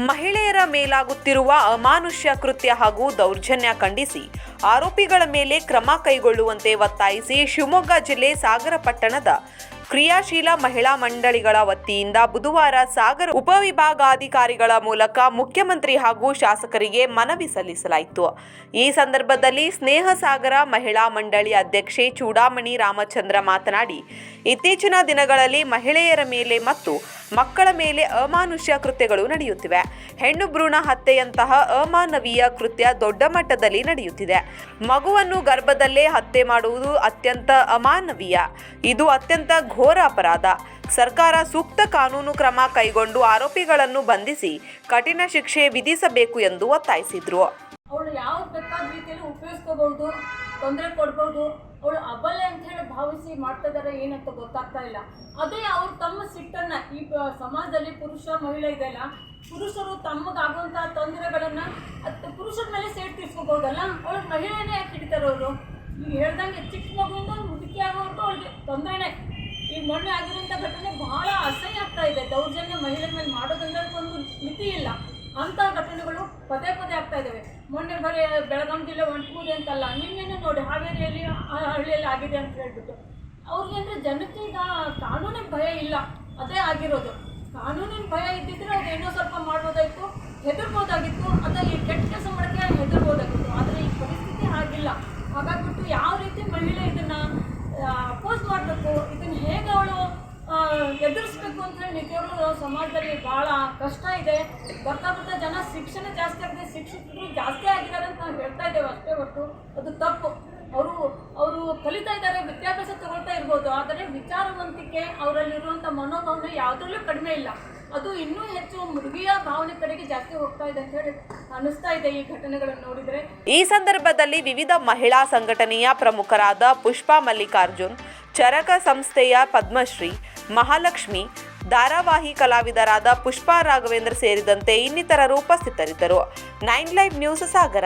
ಮಹಿಳೆಯರ ಮೇಲಾಗುತ್ತಿರುವ ಅಮಾನುಷ್ಯ ಕೃತ್ಯ ಹಾಗೂ ದೌರ್ಜನ್ಯ ಖಂಡಿಸಿ ಆರೋಪಿಗಳ ಮೇಲೆ ಕ್ರಮ ಕೈಗೊಳ್ಳುವಂತೆ ಒತ್ತಾಯಿಸಿ ಶಿವಮೊಗ್ಗ ಜಿಲ್ಲೆ ಸಾಗರ ಪಟ್ಟಣದ ಕ್ರಿಯಾಶೀಲ ಮಹಿಳಾ ಮಂಡಳಿಗಳ ವತಿಯಿಂದ ಬುಧವಾರ ಸಾಗರ ಉಪವಿಭಾಗಾಧಿಕಾರಿಗಳ ಮೂಲಕ ಮುಖ್ಯಮಂತ್ರಿ ಹಾಗೂ ಶಾಸಕರಿಗೆ ಮನವಿ ಸಲ್ಲಿಸಲಾಯಿತು. ಈ ಸಂದರ್ಭದಲ್ಲಿ ಸ್ನೇಹ ಸಾಗರ ಮಹಿಳಾ ಮಂಡಳಿ ಅಧ್ಯಕ್ಷೆ ಚೂಡಾಮಣಿ ರಾಮಚಂದ್ರ ಮಾತನಾಡಿ, ಇತ್ತೀಚಿನ ದಿನಗಳಲ್ಲಿ ಮಹಿಳೆಯರ ಮೇಲೆ ಮತ್ತು ಮಕ್ಕಳ ಮೇಲೆ ಅಮಾನುಷ್ಯ ಕೃತ್ಯಗಳು ನಡೆಯುತ್ತಿವೆ. ಹೆಣ್ಣು ಭ್ರೂಣ ಹತ್ಯೆಯಂತಹ ಅಮಾನವೀಯ ಕೃತ್ಯ ದೊಡ್ಡ ಮಟ್ಟದಲ್ಲಿ ನಡೆಯುತ್ತಿದೆ. ಮಗುವನ್ನು ಗರ್ಭದಲ್ಲೇ ಹತ್ಯೆ ಮಾಡುವುದು ಅತ್ಯಂತ ಅಮಾನವೀಯ. ಇದು ಅತ್ಯಂತ ಘೋರ ಅಪರಾಧ. ಸರ್ಕಾರ ಸೂಕ್ತ ಕಾನೂನು ಕ್ರಮ ಕೈಗೊಂಡು ಆರೋಪಿಗಳನ್ನು ಬಂಧಿಸಿ ಕಠಿಣ ಶಿಕ್ಷೆ ವಿಧಿಸಬೇಕು ಎಂದು ಒತ್ತಾಯಿಸಿದ್ರು. ಅವಳು ಯಾವ ರೀತಿಯಲ್ಲಿ ಉಪಯೋಗಿಸ್ಕೋಬಹುದು, ತೊಂದರೆ ಕೊಡ್ಬೋದು, ಅವಳು ಅಬಲೆ ಅಂತ ಹೇಳಿ ಭಾವಿಸಿ ಮಾಡ್ತಾ ಏನಂತ ಗೊತ್ತಾಗ್ತಾ ಇಲ್ಲ. ಅದೇ ಅವ್ರು ತಮ್ಮ ಸಿಟ್ಟನ್ನ ಈ ಸಮಾಜದಲ್ಲಿ ಪುರುಷ, ಮಹಿಳೆ ಇದೆಯಲ್ಲ ಪುರುಷರು ತಮಗಾಗುವಂತ ತೊಂದರೆಗಳನ್ನ ಅದು ಪುರುಷರ ಮೇಲೆ ಸೇಟ್ ತೀರ್ಸ್ಕೋಬಹುದಲ್ಲ ಅವಳು ಮಹಿಳೆನೇ ಯಾಕೆ ಹಿಡಿತಾರೆ ಅವರು ಈಗ ಹೇಳ್ದಂಗೆ ಚಿಕ್ಕ ಮಗುವಿಂದ ಮುದುಕಿ ಮೊನ್ನೆ ಆಗಿರುವಂಥ ಘಟನೆ ಬಹಳ ಅಸಹ್ಯ ಆಗ್ತಾ ಇದೆ. ದೌರ್ಜನ್ಯ ಮಹಿಳೆ ಮೇಲೆ ಮಾಡೋದಂದ್ರೆ ಅದಕ್ಕೊಂದು ಮಿತಿ ಇಲ್ಲ. ಅಂತ ಘಟನೆಗಳು ಪದೇ ಪದೇ ಆಗ್ತಾ ಇದ್ದಾವೆ ಮೊನ್ನೆ ಬರೀ ಬೆಳಗಾವಿ ಜಿಲ್ಲೆ ಒಂಟ್ಮೂಡಿ ಅಂತಲ್ಲ, ನಿನ್ನೆನೂ ನೋಡಿ ಹಾವೇರಿಯಲ್ಲಿ ಹಳ್ಳಿಯಲ್ಲಿ ಆಗಿದೆ ಅಂತ ಹೇಳ್ಬಿಟ್ಟು. ಅವ್ರಿಗೆ ಅಂದರೆ ಜನಕ್ಕೆ ಈಗ ಕಾನೂನಿನ ಭಯ ಇಲ್ಲ. ಅದೇ ಆಗಿರೋದು. ಕಾನೂನಿನ ಭಯ ಇದ್ದಿದ್ರೆ ಅದು ಏನೋ ಸ್ವಲ್ಪ ಮಾಡ್ಬೋದಾಗಿತ್ತು ಹೆದರ್ಬೋದಾಗಿತ್ತು, ಅಥವಾ ಈ ಕೆಟ್ಟ ಕೆಲಸ ಮಾಡೋಕ್ಕೆ ಹೆದರ್ಬೋದಾಗಿತ್ತು. ಆದರೆ ಈ ಪರಿಸ್ಥಿತಿ ಆಗಿಲ್ಲ ಹಾಗಾಗ್ಬಿಟ್ಟು ಯಾವ ರೀತಿ ಮಹಿಳೆ ಇದನ್ನು ಅಪೋಸ್ ಮಾಡಬೇಕು, ಇದನ್ನ ಹೇಗೆ ಅವಳು ಅಂತೇಳಿ ಸಮಾಜದಲ್ಲಿ ಭಾಳ ಕಷ್ಟ ಇದೆ. ಬರ್ತಾ ಬರ್ತಾ ಜನ ಶಿಕ್ಷಣ ಜಾಸ್ತಿ ಆಗಿದೆ ಶಿಕ್ಷಕರು ಜಾಸ್ತಿ ಆಗಿದ್ದಾರೆ ಅಂತ ನಾವು ಹೇಳ್ತಾ ಇದ್ದೇವೆ ಅಷ್ಟೇ ಹೊರತು ಅದು ತಪ್ಪು. ಅವರು ಅವರು ಕಲಿತಾ ಇದ್ದಾರೆ, ವಿದ್ಯಾಭ್ಯಾಸ ತಗೊಳ್ತಾ ಇರ್ಬೋದು, ಆದರೆ ವಿಚಾರವಂತಿಕೆ ಅವರಲ್ಲಿರುವಂಥ ಮನೋಭಾವನೆ ಯಾವುದರಲ್ಲೂ ಕಡಿಮೆ ಇಲ್ಲ. ಅದು ಇನ್ನೂ ಹೆಚ್ಚು ಮೃಗಿಯ ಭಾವನೆ ಕಡೆಗೆ ಜಾಸ್ತಿ ಹೋಗ್ತಾ ಇದೆ ಅಂತ ಹೇಳಿ ಅನಿಸ್ತಾ ಇದೆ ಈ ಘಟನೆಗಳನ್ನು ನೋಡಿದರೆ. ಈ ಸಂದರ್ಭದಲ್ಲಿ ವಿವಿಧ ಮಹಿಳಾ ಸಂಘಟನೆಯ ಪ್ರಮುಖರಾದ ಪುಷ್ಪಾ ಮಲ್ಲಿಕಾರ್ಜುನ್, ಚರಕ ಸಂಸ್ಥೆಯ ಪದ್ಮಶ್ರೀ, ಮಹಾಲಕ್ಷ್ಮಿ ಧಾರಾವಾಹಿ ಕಲಾವಿದರಾದ ಪುಷ್ಪಾ ರಾಘವೇಂದ್ರ ಸೇರಿದಂತೆ ಇನ್ನಿತರರು ಉಪಸ್ಥಿತರಿದ್ದರು. Nine live news Sagara.